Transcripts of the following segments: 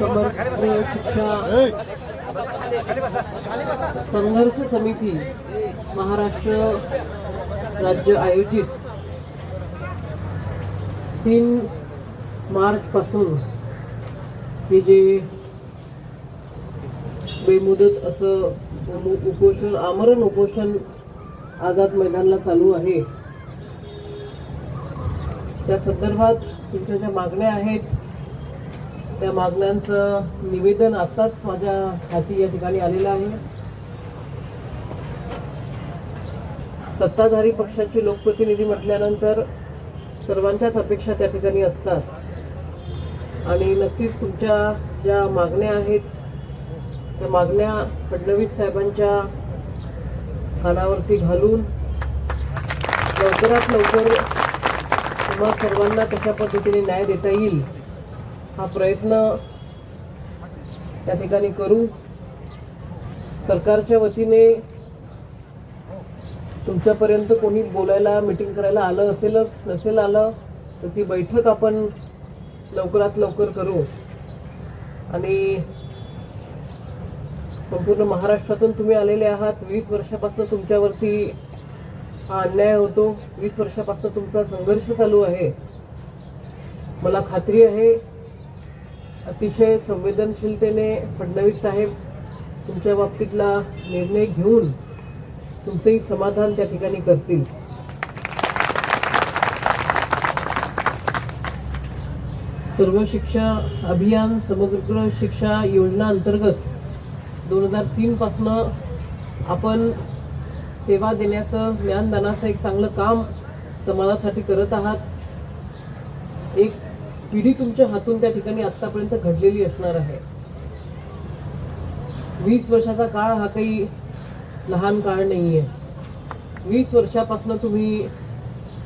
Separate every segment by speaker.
Speaker 1: समर्थ शिक्षा संघर्ष समिती महाराष्ट्र राज्य आयोजित तीन मार्च पासून हे जे बेमुदत असं उपोषण आमरण उपोषण आझाद मैदानला चालू आहे. त्या संदर्भात तुमच्या ज्या मागण्या आहेत त्या मागण्यांचं निवेदन आताच माझ्या हाती या ठिकाणी आलेलं आहे. सत्ताधारी पक्षाचे लोकप्रतिनिधी म्हटल्यानंतर सर्वांच्याच अपेक्षा त्या ठिकाणी असतात. आणि नक्कीच तुमच्या ज्या मागण्या आहेत त्या मागण्या फडणवीस साहेबांच्या कानावरती घालून लवकरात लवकर तुम्हाला सर्वांना कशा पद्धतीने न्याय देता येईल हा प्रयत्न त्या ठिकाणी करू. सरकारच्या वतीने तुमच्यापर्यंत कोणी बोलायला मीटिंग करायला आलं असेलच नसेल आलं तर ती बैठक आपण लवकरात लवकर करू. आणि संपूर्ण महाराष्ट्रातून तुम्ही आलेले आहात. वीस वर्षापासून तुमच्यावरती हा अन्याय होतो. वीस वर्षापासून तुमचा संघर्ष चालू आहे. मला खात्री आहे अतिशय संवेदनशीलतेने फडणवीस साहेब तुमच्या बाबतीतला निर्णय घेऊन तुमचंही समाधान त्या ठिकाणी करतील. सर्व शिक्षा अभियान समग्र शिक्षा योजना अंतर्गत दोन हजार तीनपासनं आपण सेवा देण्याचं ज्ञानदानाचं एक चांगलं काम समाजासाठी करत आहात. एक पिढी तुमच्या हातून त्या ठिकाणी आतापर्यंत घडलेली असणार आहे. वीस वर्षाचा काळ हा काही लहान काळ नाही आहे वीस वर्षापासून तुम्ही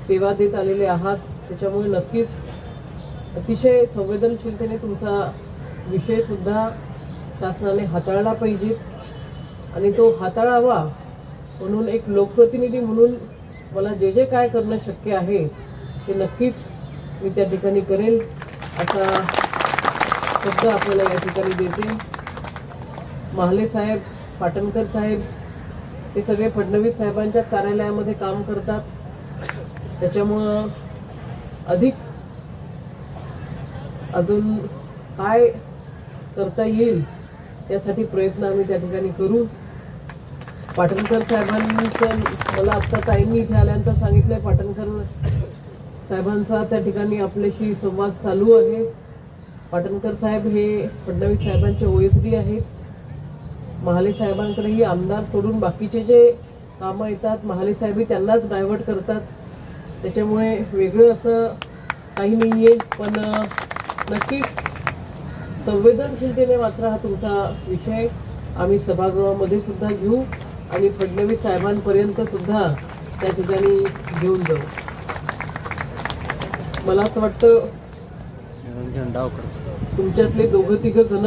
Speaker 1: सेवा देत आलेले आहात त्याच्यामुळे नक्कीच अतिशय संवेदनशीलतेने तुमचा विषयसुद्धा शासनाने हाताळला पाहिजे आणि तो हाताळावा म्हणून एक लोकप्रतिनिधी म्हणून मला जे जे काय करणं शक्य आहे ते नक्कीच मी त्या ठिकाणी करेल. असा शब्द आपल्याला या ठिकाणी देते. महाले साहेब पाटणकर साहेब हे सगळे फडणवीस साहेबांच्या कार्यालयामध्ये काम करतात. त्याच्यामुळं अधिक अजून काय करता येईल यासाठी प्रयत्न आम्ही त्या ठिकाणी करू. पाटणकर साहेबांचं मला आत्ता ताईंनी इथे आल्यानंतर सांगितलंय पाटणकर साहेबांचा त्या ठिकाणी आपल्याशी संवाद चालू आहे. पाटणकर साहेब हे फडणवीस साहेबांचे ओएफडी आहेत. महाले साहेबांकडेही आमदार सोडून बाकीचे जे कामं येतात महाले साहेबही त्यांनाच डायव्हर्ट करतात. त्याच्यामुळे वेगळं असं काही नाही आहे पण नक्कीच संवेदनशीलतेने मात्र हा तुमचा विषय आम्ही सभागृहामध्ये सुद्धा घेऊ आणि फडणवीस साहेबांपर्यंत सुद्धा त्या ठिकाणी घेऊन जाऊ. मला असं वाटतं तुमच्यातले दोघं तिघ जण